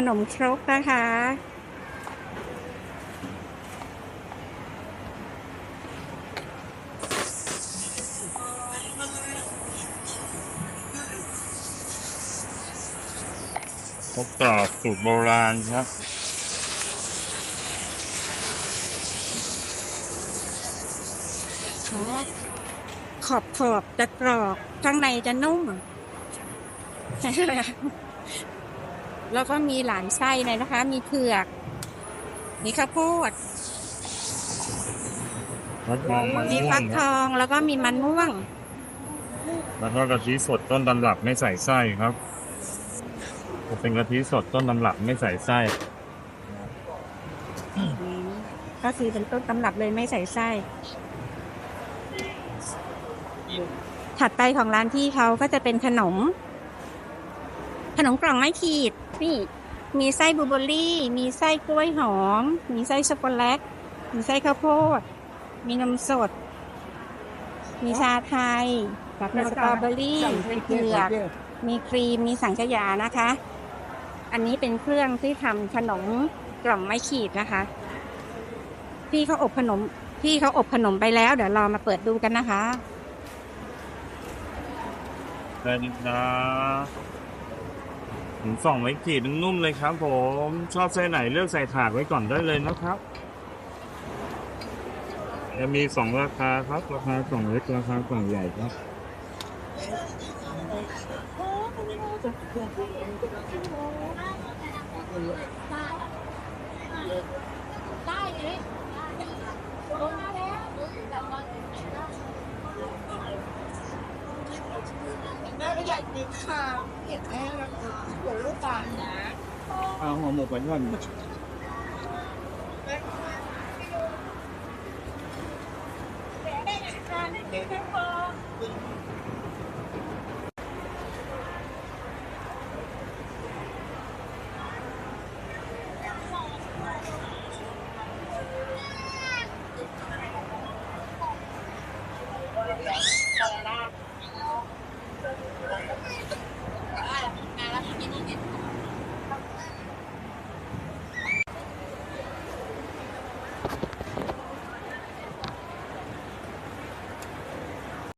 ขนมครกนะคะ พบกรอบสูตรโบราณครับขอบขอบจะกรอบข้างในจะนุ่ม แล้วก็มีหลายไส้เลยนะคะ มีเผือก มีข้าวโพดฟักทองมันมีม่วฟังกคทรับองแล้วก็มีมันม่วง แล้วก็กะทิสดต้นตำรับไม่ใส่ไส้ครับเป็นกะทิสดต้นตำรับไม่ใส่ไส้ ก็คือเป็นต้นตำรับเลยไม่ใส่ไส้ ถัดไปของร้านที่เขาก็จะเป็นขนม ขนมกล่องไม้ขีด นี่ มีไส้บลูเบอร์รี่ มีไส้กล้วยหอม มีไส้ช็อกโกแลต มีไส้ข้าวโพด มีนมสด มีชาไทยมีสตรอเบอรี่มีเผือกมีครีม มีสังขยานะคะ อันนี้เป็นเครื่องที่ทำขนมกล่องไม้ขีดนะคะ พี่เขาอบขนม พี่เขาอบขนมไปแล้ว เดี๋ยวเรามาเปิดดูกันนะคะได้ดีครั บถึงสองไว้ขีดนุ่มเลยครับ ผมชอบไส้ไหนเลือกใส่ถาดไว้ก่อนได้เลยนะครับจะมีสองราคาครับ ราคากล่องเล็กราคากล่องใหญ่ครับได้เลยลงมาแล้ว แม่ก็อยากกินข้าเห็ดแม่แล้วหลงลูกตาลนะเอาหัวหมูไปก่อนแม่ได้งานได้กินแค่พอ